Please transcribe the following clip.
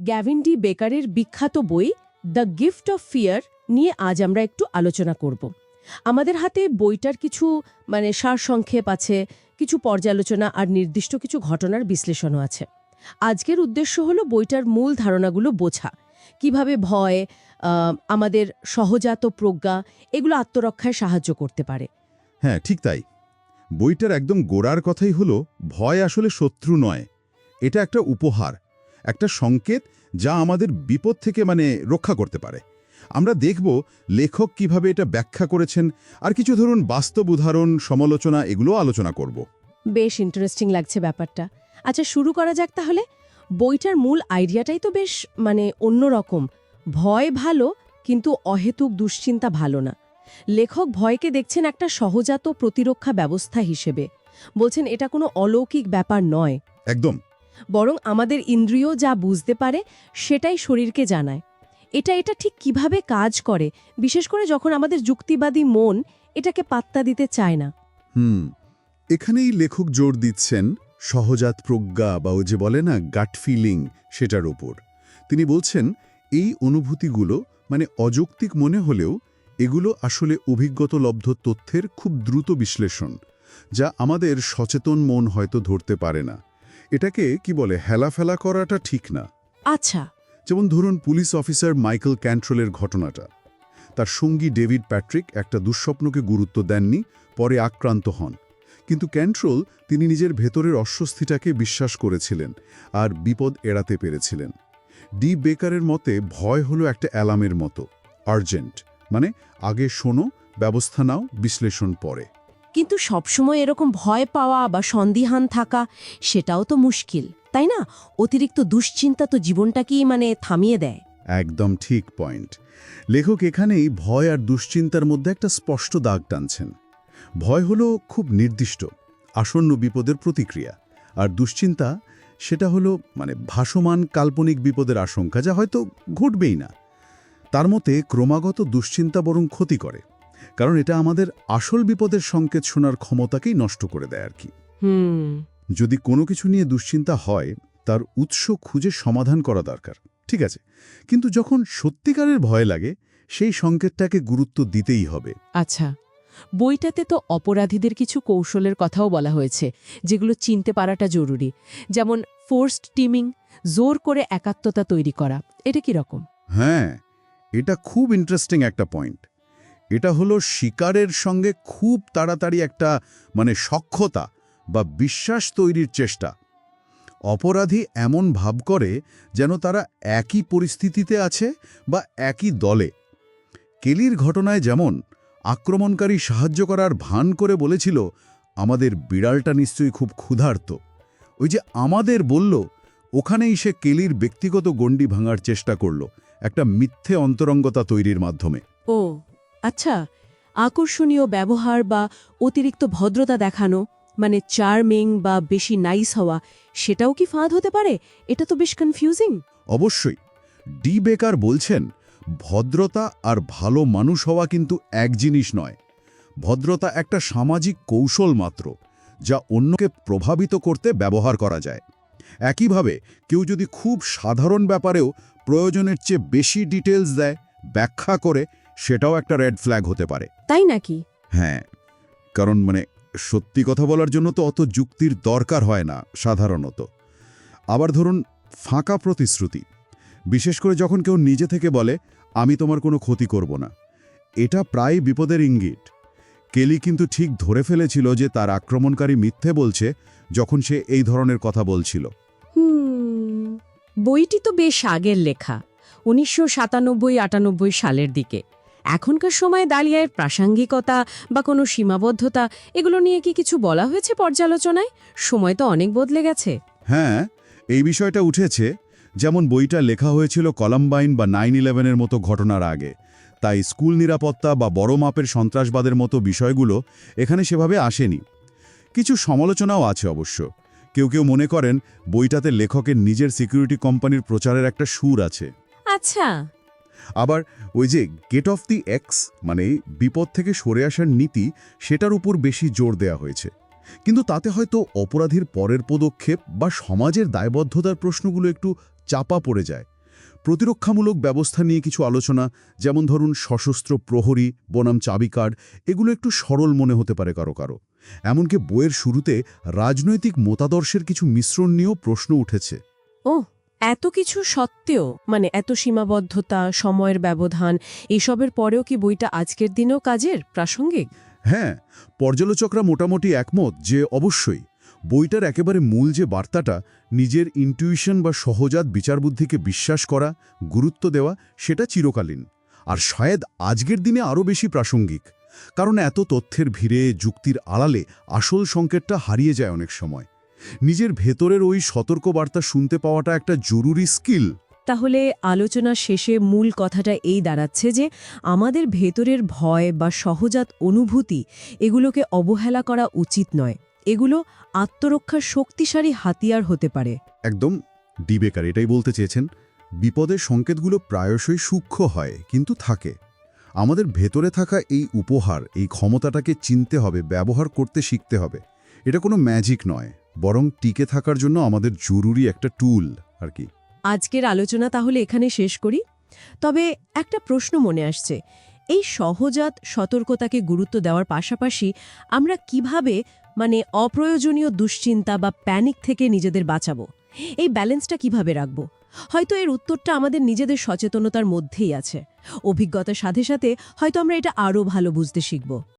Gavin D বেকারের বিখ্যাত বই দ্য গিফট অফ ফিয়ার নিয়ে আজ আমরা একটু আলোচনা করব। আমাদের হাতে বইটার কিছু মানে সারসংক্ষেপ আছে, কিছু পর্যালোচনা আর নির্দিষ্ট কিছু ঘটনার বিশ্লেষণও আছে। আজকের উদ্দেশ্য হলো বইটার মূল ধারণাগুলো বোঝা। কীভাবে ভয় আমাদের সহজাত প্রজ্ঞা এগুলো আত্মরক্ষায় সাহায্য করতে পারে। হ্যাঁ ঠিক তাই। বইটার একদম গোড়ার কথাই হলো, ভয় আসলে শত্রু নয়। এটা একটা উপহার। একটা সংকেত যা আমাদের বিপদ থেকে মানে রক্ষা করতে পারে। আমরা দেখব লেখক কীভাবে এটা ব্যাখ্যা করেছেন আর কিছু ধরুন বাস্তব উদাহরণ সমালোচনা এগুলো আলোচনা করব। বেশ ইন্টারেস্টিং লাগছে ব্যাপারটা। আচ্ছা শুরু করা যাক তাহলে। বইটার মূল আইডিয়াটাই তো বেশ মানে অন্যরকম। ভয় ভালো কিন্তু অহেতুক দুশ্চিন্তা ভালো না। লেখক ভয়কে দেখছেন একটা সহজাত প্রতিরক্ষা ব্যবস্থা হিসেবে। বলছেন এটা কোনো অলৌকিক ব্যাপার নয়। একদম। বরং আমাদের ইন্দ্রিয় যা বুঝতে পারে সেটাই শরীরকে জানায়। এটা এটা ঠিক কীভাবে কাজ করে? বিশেষ করে যখন আমাদের যুক্তিবাদী মন এটাকে পাত্তা দিতে চায় না। হুম, এখানেই লেখক জোর দিচ্ছেন সহজাত প্রজ্ঞা বা ও যে বলে না গাট ফিলিং সেটার ওপর। তিনি বলছেন, এই অনুভূতিগুলো মানে অযৌক্তিক মনে হলেও এগুলো আসলে অভিজ্ঞতলব্ধ তথ্যের খুব দ্রুত বিশ্লেষণ, যা আমাদের সচেতন মন হয়তো ধরতে পারে না। এটাকে কি বলে হেলাফেলা করাটা ঠিক না? আচ্ছা। যেমন ধরুন পুলিশ অফিসার মাইকেল ক্যান্ট্রোলের ঘটনাটা। তার সঙ্গী ডেভিড প্যাট্রিক একটা দুঃস্বপ্নকে গুরুত্ব দেননি পরে আক্রান্ত হন। কিন্তু ক্যান্ট্রোল তিনি নিজের ভেতরের অস্বস্তিটাকে বিশ্বাস করেছিলেন আর বিপদ এড়াতে পেরেছিলেন। ডি বেকারের মতে ভয় হলো একটা অ্যালামের মতো আর্জেন্ট। মানে আগে শোনো ব্যবস্থা নাও বিশ্লেষণ পরে। কিন্তু সবসময় এরকম ভয় পাওয়া বা সন্দিহান থাকা, সেটাও তো মুশকিল, তাই না? অতিরিক্ত দুশ্চিন্তা তো জীবনটাকেই মানে থামিয়ে দেয়। একদম ঠিক পয়েন্ট। লেখক এখানেই ভয় আর দুশ্চিন্তার মধ্যে একটা স্পষ্ট দাগ টানছেন। ভয় হলো খুব নির্দিষ্ট, আসন্ন বিপদের প্রতিক্রিয়া, আর দুশ্চিন্তা সেটা হলো মানে ভাসমান কাল্পনিক বিপদের আশঙ্কা যা হয়তো ঘটবেই না। তার মতে ক্রমাগত দুশ্চিন্তা বরং ক্ষতি করে। কারণ এটা আমাদের আসল বিপদের সংকেত শোনার ক্ষমতাকেই নষ্ট করে দেয় আর কি। যদি কোনো কিছু নিয়ে দুশ্চিন্তা হয় তার উৎস খুঁজে সমাধান করা দরকার ঠিক আছে? কিন্তু যখন সত্যিকারের ভয় লাগে সেই সংকেতটাকে গুরুত্ব দিতেই হবে। আচ্ছা বইটাতে তো অপরাধীদের কিছু কৌশলের কথাও বলা হয়েছে যেগুলো চিনতে পারাটা জরুরি। যেমন ফোর্সড টিমিং জোর করে একাত্মতা তৈরি করা এটা কি রকম? হ্যাঁ এটা খুব ইন্টারেস্টিং একটা পয়েন্ট এটা হলো শিকারের সঙ্গে খুব তাড়াতাড়ি একটা মানে সক্ষতা বা বিশ্বাস তৈরির চেষ্টা। অপরাধী এমন ভাব করে যেন তারা একই পরিস্থিতিতে আছে বা একই দলে। কেলির ঘটনায় যেমন, আক্রমণকারী সাহায্য করার ভান করে বলেছিল, আমাদের বিড়ালটা নিশ্চয়ই খুব ক্ষুধার্ত। ওই যে আমাদের বলল, ওখানেই সে কেলির ব্যক্তিগত গণ্ডি ভাঙার চেষ্টা করল, একটা মিথ্যে অন্তরঙ্গতা তৈরির মাধ্যমে। আচ্ছা আকর্ষণীয় ব্যবহার বা অতিরিক্ত ভদ্রতা দেখানো মানে চার্মিং বা বেশি নাইস হওয়া, সেটাও কি ফাঁদ হতে পারে? এটা তো বেশ কনফিউজিং অবশ্যই। ডি বেকার বলছেন, ভদ্রতা আর ভালো মানুষ হওয়া কিন্তু এক জিনিস নয়। ভদ্রতা একটা সামাজিক কৌশল মাত্র, যা অন্যকে প্রভাবিত করতে ব্যবহার করা যায়। একইভাবে, কেউ যদি খুব সাধারণ ব্যাপারেও প্রয়োজনের চেয়ে বেশি ডিটেলস দেয়, ব্যাখ্যা করে সেটাও একটা রেড ফ্ল্যাগ হতে পারে। তাই নাকি? হ্যাঁ কারণ মানে সত্যি কথা বলার জন্য তো অত যুক্তির দরকার হয় না সাধারণত। আবার ধরুন ফাঁকা প্রতিশ্রুতি। বিশেষ করে যখন কেউ নিজে থেকে বলে আমি তোমার কোনো ক্ষতি করব না। এটা প্রায় বিপদের ইঙ্গিত। কেলি কিন্তু ঠিক ধরে ফেলেছিল যে তার আক্রমণকারী মিথ্যে বলছে যখন সে এই ধরনের কথা বলছিল। হুম বইটি তো বেশ আগের লেখা উনিশশো সাতানব্বই আটানব্বই সালের দিকে। এখনকার সময়ে দালিয়ায়ের প্রাসঙ্গিকতা বা কোনো সীমাবদ্ধতা এগুলো নিয়ে কি কিছু বলা হয়েছে পর্যালোচনায়? সময় তো অনেক বদলে গেছে। হ্যাঁ এই বিষয়টা উঠেছে যেমন বইটা লেখা হয়েছিল কলাম্বাইন বা নাইন ইলেভেনের মতো ঘটনার আগে। তাই স্কুল নিরাপত্তা বা বড় মাপের সন্ত্রাসবাদের মতো বিষয়গুলো এখানে সেভাবে আসেনি। কিছু সমালোচনাও আছে অবশ্য। কেউ কেউ মনে করেন বইটাতে লেখকের নিজের সিকিউরিটি কোম্পানির প্রচারের একটা সুর আছে। আচ্ছা। আবার ওই যে গেট অফ দি এক্স মানে বিপদ থেকে সরে আসার নীতি, সেটার উপর বেশি জোর দেয়া হয়েছে। কিন্তু তাতে হয়তো অপরাধীর পরের পদক্ষেপ বা সমাজের দায়বদ্ধতার প্রশ্নগুলো একটু চাপা পড়ে যায়। প্রতিরক্ষামূলক ব্যবস্থা নিয়ে কিছু আলোচনা, যেমন ধরুন সশস্ত্র প্রহরী, বনাম চাবিকার্ড এগুলো একটু সরল মনে হতে পারে কারও কারও। এমনকি বইয়ের শুরুতে রাজনৈতিক মতাদর্শের কিছু মিশ্রণ নিয়েও প্রশ্ন উঠেছে। ও এত কিছু সত্ত্বেও মানে এত সীমাবদ্ধতা, সময়ের ব্যবধান, এসবের পরেও কি বইটা আজকের দিনেও কাজের, প্রাসঙ্গিক? হ্যাঁ পর্যালোচকরা মোটামুটি একমত যে অবশ্যই, বইটার একেবারে মূল যে বার্তাটা, নিজের ইনটিউশন বা সহজাত বিচারবুদ্ধিকে বিশ্বাস করা, গুরুত্ব দেওয়া, সেটা চিরকালীন। আর শায়দ আজকের দিনে আরও বেশি প্রাসঙ্গিক, কারণ এত তথ্যের ভিড়ে, যুক্তির আড়ালে আসল সংকেতটা হারিয়ে যায় অনেক সময়। নিজের ভেতরের ওই সতর্কবার্তা শুনতে পাওয়াটা একটা জরুরি স্কিল। তাহলে আলোচনা শেষে মূল কথাটা এই দাঁড়াচ্ছে যে আমাদের ভেতরের ভয় বা সহজাত অনুভূতি এগুলোকে অবহেলা করা উচিত নয়। এগুলো আত্মরক্ষার শক্তিশালী হাতিয়ার হতে পারে। একদম ডিবেকার এটাই বলতে চেয়েছেন। বিপদের সংকেতগুলো প্রায়শই সূক্ষ্ম হয় কিন্তু থাকে। আমাদের ভেতরে থাকা এই উপহার এই ক্ষমতাটাকে চিনতে হবে ব্যবহার করতে শিখতে হবে। এটা কোনো ম্যাজিক নয়। বরং টিকে থাকার জন্য আমাদের জরুরি একটা টুল, আর কি। আজকের আলোচনা তাহলে এখানে শেষ করি। তবে একটা প্রশ্ন মনে আসছে। এই সহজাত সতর্কতাকে গুরুত্ব দেওয়ার পাশাপাশি আমরা কীভাবে মানে অপ্রয়োজনীয় দুশ্চিন্তা বা প্যানিক থেকে নিজেদের বাঁচাবো? এই ব্যালেন্সটা কীভাবে রাখব? হয়তো এর উত্তরটা আমাদের নিজেদের সচেতনতার মধ্যেই আছে। অভিজ্ঞতার সাথে সাথে হয়তো আমরা এটা আরও ভালো বুঝতে শিখব।